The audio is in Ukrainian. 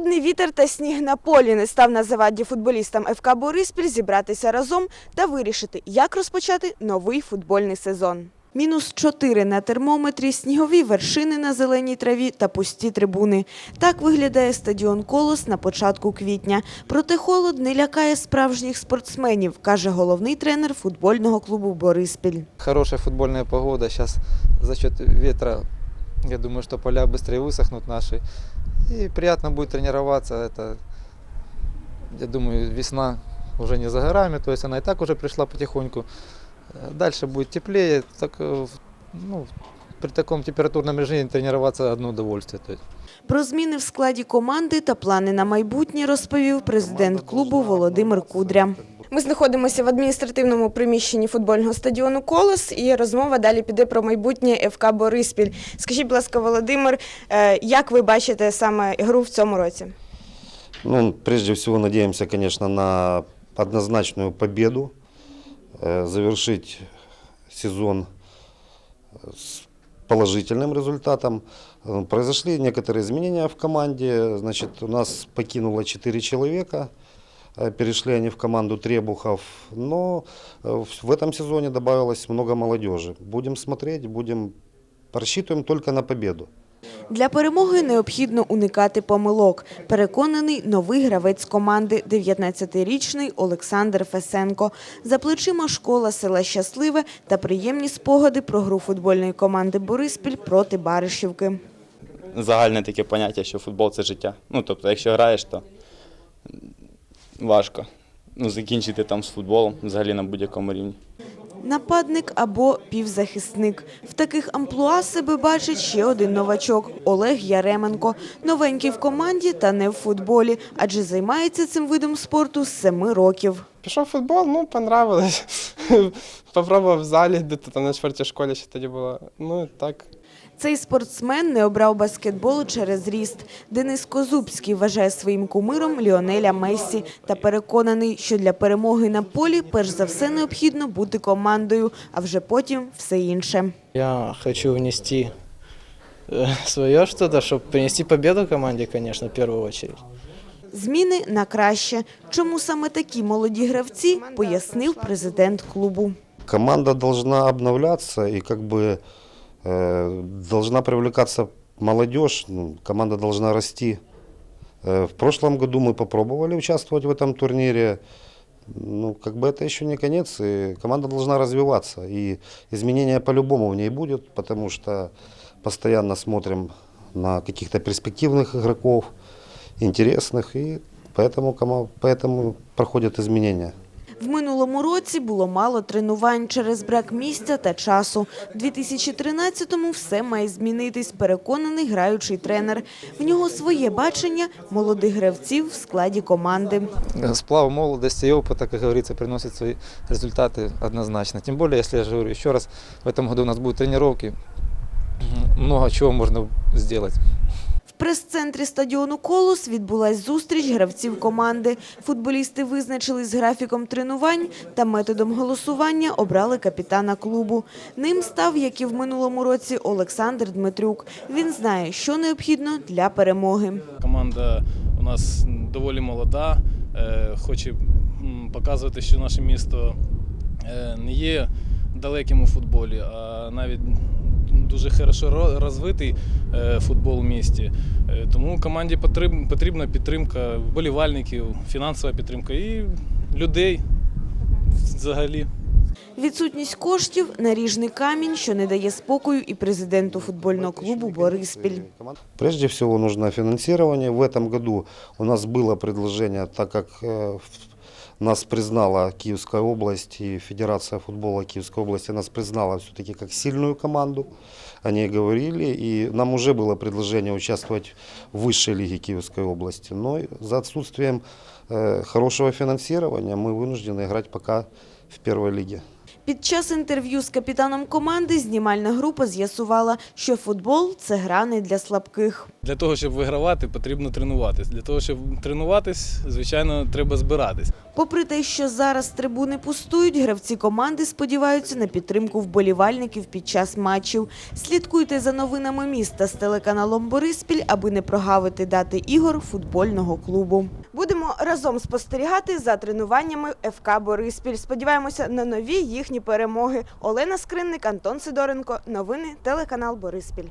Холодний вітер та сніг на полі не став на заваді футболістам ФК Бориспіль зібратися разом та вирішити, як розпочати новий футбольний сезон. Мінус 4 на термометрі, снігові вершини на зеленій траві та пусті трибуни. Так виглядає стадіон Колос на початку квітня. Проте холод не лякає справжніх спортсменів, каже головний тренер футбольного клубу Бориспіль. Хорошая футбольная погода. Сейчас за счет ветра, я думаю, что поля быстрее высохнут наши. И приятно будет тренироваться. Это, я думаю, весна уже не за горами, то есть она и так уже пришла потихоньку. Э, Дальше будет теплее. Так, э, в- ну, при таком температурном режиме тренироваться одно удовольствие. То есть. Про зміни в складі команди та плани на майбутнє розповів президент клубу Володимир Кудря. Ми знаходимося в адміністративному приміщенні футбольного стадіону Колос, і розмова далі піде про майбутнє ФК Бориспіль. Скажіть, будь ласка, Володимир, е, як ви бачите саме гру в цьому році? Ну, прежде всего надеемся, конечно, на однозначную победу, э, завершить сезон с положительным результатом. Э, Произошли некоторые изменения в команде. Значит, у нас покинуло 4 человека. Э, Перешли они в команду Требухов. Но э, в- в этом сезоне добавилось много молодежи. Будем смотреть, будем рассчитываем только на победу. Для перемоги необхідно уникати помилок. Переконаний новий гравець команди, 19-річний Олександр Фесенко. За плечима школа села Щасливе та приємні спогади про гру футбольної команди Бориспіль проти Баришівки. загальне таке поняття, що футбол це життя. Ну, тобто, якщо граєш, то важко ну, закінчити там з футболом взагалі на будь-якому рівні. Нападник або півзахисник. В таких амплуа себе бачить ще один новачок – Олег Яременко. Новенький в команді та не в футболі, адже займається цим видом спорту з семи років. Пішов футбол, ну, понравилось. Попробував в залі, де там на четвертій школі ще тоді було. Ну, так. Цей спортсмен не обрав баскетбол через ріст. Денис Козубський вважає своїм кумиром Ліонеля Мессі та переконаний, що для перемоги на полі перш за все необхідно бути командою, а вже потім все інше. Я хочу внести свое что-то, чтобы принести победу команде, конечно, в первую очередь. Зміни на краще. Чому саме такі молоді гравці, пояснив президент клубу. команда должна обновляться и как бы э, должна привлекаться молодежь, ну, команда должна расти. Э, в прошлом году мы попробовали участвовать в этом турнире. Ну, как бы это еще не конец, и команда должна развиваться. И изменения по-любому в ней будет, потому что постоянно смотрим на каких-то перспективных игроков, интересных, и поэтому, поэтому проходят изменения. В минулому році було мало тренувань через брак місця та часу. В 2013-му все має змінитись, переконаний граючий тренер. В нього своє бачення молодих гравців в складі команди. Сплав молодости и опыта, как говорится, приносит свои результаты однозначно. Тем более, если я же говорю еще раз, в этом году у нас будут тренировки, много чего можно сделать. Прес-центрі стадіону «Колос» відбулась зустріч гравців команди. Футболісти визначились з графіком тренувань та методом голосування обрали капітана клубу. Ним став, як і в минулому році, Олександр Дмитрюк. Він знає, що необхідно для перемоги. Команда у нас доволі молода, е, хоче показувати, що наше місто е, не є далеким у футболі, а навіть дуже хорошо ро- розвитий е, футбол в місті. Е, Тому команді потріб- потрібна підтримка вболівальників, фінансова підтримка і людей взагалі. Відсутність коштів – наріжний камінь, що не дає спокою і президенту футбольного клубу «Бориспіль». Прежде всего нужно финансирование. В этом году у нас было предложение, так как э, в- нас признала Киевская область и Федерация футбола Киевской области нас признала все-таки как сильную команду. Они говорили, и нам уже было предложение участвовать в высшей лиге Киевской области. Но за отсутствием э, хорошего финансирования мы вынуждены играть пока в первой лиге. Під час інтерв'ю з капітаном команди знімальна група з'ясувала, що футбол це гра не для слабких. Для того, щоб вигравати, потрібно тренуватись. Для того, щоб тренуватись, звичайно, треба збиратись. Попри те, що зараз трибуни пустують, гравці команди сподіваються на підтримку вболівальників під час матчів. Слідкуйте за новинами міста з телеканалом Бориспіль, аби не прогавити дати ігор футбольного клубу. Будемо разом спостерігати за тренуваннями ФК Бориспіль. Сподіваємося на нові їхні перемоги. Олена Скринник, Антон Сидоренко. Новини телеканал Бориспіль.